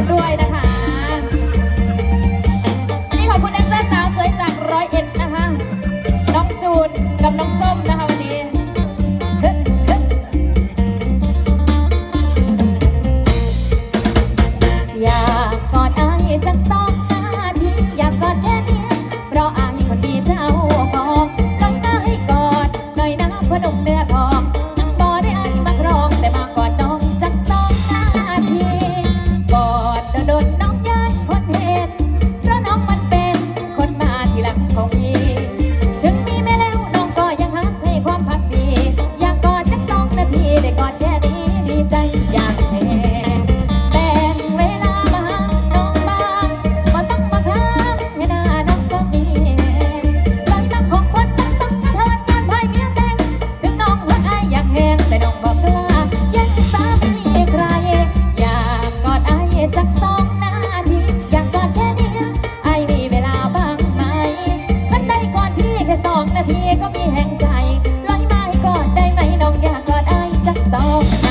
คด้วยนะคะนี่ขอบคุณแดนเซอร์สาวสวยจากร้อยเอ็ดนะคะ น้องจูนกับน้องส้มนะคะวันนี้อยากกอดอายจักสองนาทีอยากกอดแค่นี้เพราะอายคนดีเจ้าบอลองให้กอดหน่อยนะพนมเนื้อทอง Oh.